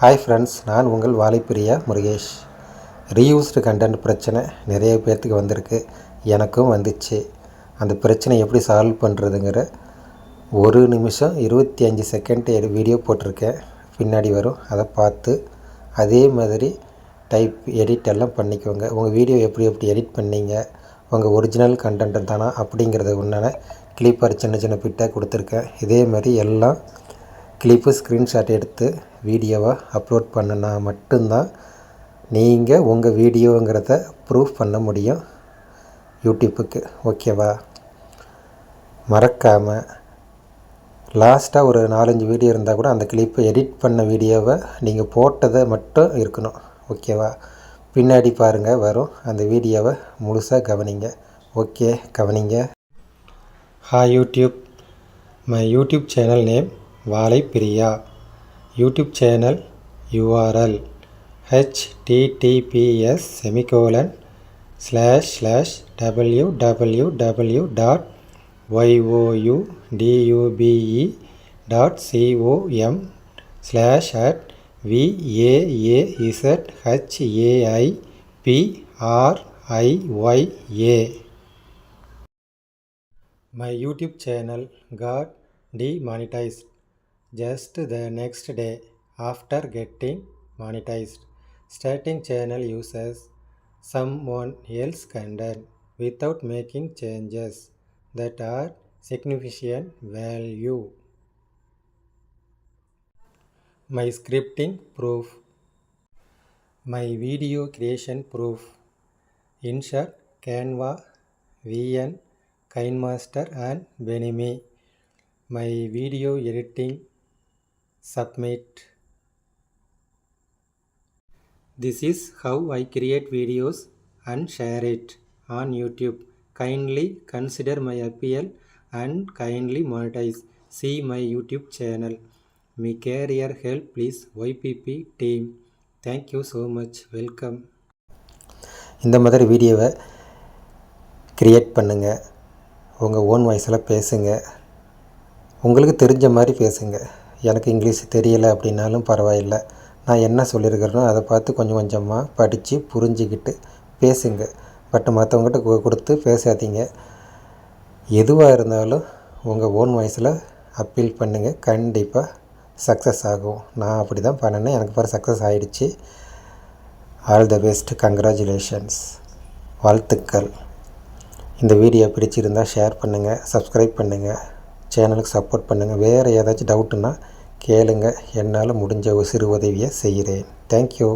Hi friends நான் உங்கள் வாழைப்பிரியா Murugesh. Reused content பிரச்சனை நிறைய பேர்த்துக்கு வந்திருக்கு. எனக்கும் வந்துச்சு. அந்த பிரச்சனை எப்படி சால்வ் பண்ணுறதுங்கிற ஒரு நிமிஷம் இருபத்தி அஞ்சு செகண்ட் வீடியோ போட்டிருக்கேன். பின்னாடி வரும். அதை பார்த்து அதே மாதிரி டைப் எடிட் எல்லாம் பண்ணிக்கோங்க. உங்கள் வீடியோ எப்படி எப்படி எடிட் பண்ணீங்க? உங்கள் ஒரிஜினல் கண்டென்ட் தானா? அப்படிங்கிறத உண்டான கிளிப்பார் சின்ன சின்ன பிட்டாக கொடுத்துருக்கேன். இதே மாதிரி எல்லாம் கிளிப்பு ஸ்க்ரீன்ஷாட் எடுத்து வீடியோவை அப்லோட் பண்ணினா மட்டும்தான் நீங்கள் உங்கள் வீடியோங்கிறத ப்ரூஃப் பண்ண முடியும் யூடியூப்புக்கு. ஓகேவா மறக்காமல் லாஸ்ட்டாக ஒரு நாலஞ்சு வீடியோ இருந்தால் கூட அந்த கிளிப்பை எடிட் பண்ண வீடியோவை நீங்கள் போட்டதை மட்டும் இருக்கணும். ஓகேவா பின்னாடி பாருங்கள் வரும். அந்த வீடியோவை முழுசாக கவனிங்க. ஓகே கவனிங்க. Hi YouTube my YouTube channel name வாலை Priya YouTube channel URL HTTPS semicolon slash slash W W W dot YOU TUBE dot COM slash at VAAZ HAI PRIYA My YouTube channel got demonetized just the next day after getting monetized. Starting channel uses someone else content without making changes that are significant value. My scripting proof. My video creation proof. Insert Canva, VN, KineMaster and Benimi. My video editing submit. This is how I create videos and share it on YouTube. Kindly consider my appeal and kindly monetize. See my YouTube channel. Me career help please YPP team. Thank you so much. Welcome. இந்த மாதிரி வீடியோவை create பண்ணுங்கள் உங்கள் own வாய்ஸில் பேசுங்க உங்களுக்கு தெரிஞ்ச மாதிரி பேசுங்கள் எனக்கு இங்கிலீஷ் தெரியலை அப்படின்னாலும் பரவாயில்லை. நான் என்ன சொல்லியிருக்கிறேனோ அதை பார்த்து கொஞ்சம் கொஞ்சமாக படித்து புரிஞ்சுக்கிட்டு பேசுங்க. பட் மற்றவங்ககிட்ட கொடுத்து பேசாதீங்க. எதுவாக இருந்தாலும் உங்கள் ஓன் வாய்ஸில் அப்பீல் பண்ணுங்கள் கண்டிப்பாக சக்ஸஸ் ஆகும். நான் அப்படி தான் பண்ணினேன் எனக்கு பாரு சக்ஸஸ் ஆகிடுச்சு ஆல் த பெஸ்ட் கங்க்ராச்சுலேஷன்ஸ் வாழ்த்துக்கள். இந்த வீடியோ பிடிச்சிருந்தால் ஷேர் பண்ணுங்கள் சப்ஸ்கிரைப் பண்ணுங்கள் சேனலுக்கு சப்போர்ட் பண்ணுங்கள் வேறு ஏதாச்சும் டவுட்டுன்னா கேளுங்க. என்னால் முடிஞ்ச சிறு உதவியை செய்கிறேன் தேங்க்யூ